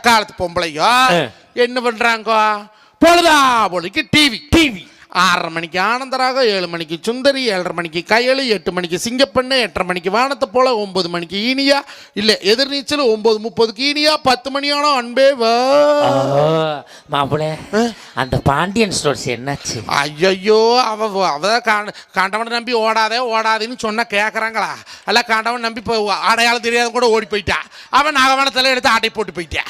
காலத்து பொம்பளையோ. என்ன பண்றாங்க? பொழுதா பொழுதுக்கு டிவி டிவி ஆறரை மணிக்கு ஆனந்தராக ஏழு மணிக்கு சுந்தரி ஏழரை மணிக்கு கயலு எட்டு மணிக்கு சிங்கப்பண்ணு எட்டரை மணிக்கு வானத்தை போல ஒன்பது மணிக்கு ஈனியா. இல்லை எதிர்நீச்சல் ஒன்பது முப்பதுக்கு ஈனியா பத்து மணி ஆனோ அன்பே வா. மாப்பிள்ள அந்த பாண்டியன் ஸ்டோர்ஸ் என்னாச்சு? ஐயோ அவ அவ காண்ட காண்டவனை நம்பி ஓடாதே ஓடாதேன்னு சொன்னா கேட்குறாங்களா அல்ல காண்டவன் நம்பி இப்போ அடையாளம் தெரியாத கூட ஓடி போயிட்டா. அவன் நாகவனத்தில் எடுத்து ஆட்டை போட்டு போயிட்டா.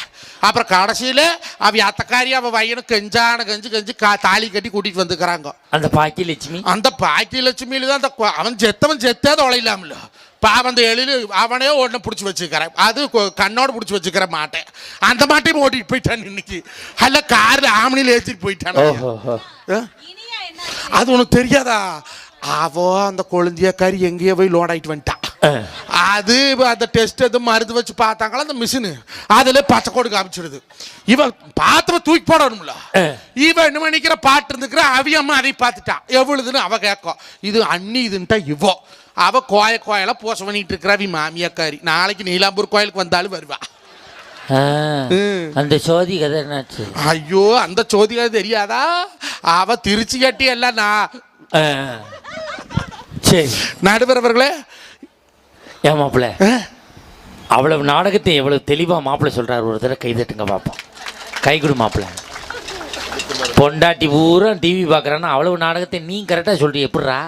அப்புறம் கடைசியில் அவ அத்தக்காரி அவ பையனு கெஞ்சான கெஞ்சு கெஞ்சு கா தாலி கட்டி கூட்டிட்டு வந்துக்கிறாங்க அந்த பாக்கியலட்சுமி அந்த பாக்கிய லட்சுமியில தான் அந்த அவன் செத்தவன் செத்தே தொலைலாம்ல பாவம் அந்த எழில் அவனே ஒன்று பிடிச்சி வச்சுக்கிறேன் அது கண்ணோட பிடிச்சி வச்சுக்கிற மாட்டேன் அந்த மாட்டையும் ஓட்டிட்டு போயிட்டான் இன்னைக்கு. அல்ல காரில் ஆமணியில் ஏற்றிட்டு போயிட்டான்? அது உனக்கு தெரியாதா? அவோ அந்த கொழுந்தியக்காரி எங்கேயோ போய் லோட் ஆயிட்டு வந்துட்டான் அது அந்த டெஸ்ட் எதுவும் மருந்து வச்சு பார்த்தாங்களா? அந்த மிஷினு அதுல பச்சை கோடு காமிச்சிடுது. இவன் பாத்திரம் தூக்கி போடணும்ல. ஆ. இவன் என்ன பண்ணிக்கிற? பாட்டு இருந்துக்கிற அவியம்மா அதை பார்த்துட்டான். எவ்வளவுதுன்னு அவ கேட்கும் இது அண்ணி இதுன்ட்டா இவோ. அவ கோய கோயில பூச பண்ணிட்டு இருக்கிற அவி மாமியாக்காரி. நாளைக்கு நீலாம்பூர் கோயிலுக்கு வந்தாலும் வருவா. அந்த சோதி கதை என்னாச்சு? ஐயோ அந்த சோதிகா தெரியாதா? அவ திருச்சி கட்டி எல்லாம் நான். சரி. நடுவர் அவர்களே ஏன் மாப்பிள்ள? அவ்வளவு நாடகத்தை எவ்வளவு தெளிவா மாப்பிள்ள சொல்றாரு ஒரு தடவை கை தட்டுங்க பார்ப்போம் கை கொடு மாப்பிள்ள பொண்டாட்டி பூரா டிவி பார்க்குறான்னா அவ்வளவு நாடகத்தை நீ கரெக்டாக சொல்றீ எப்படிரா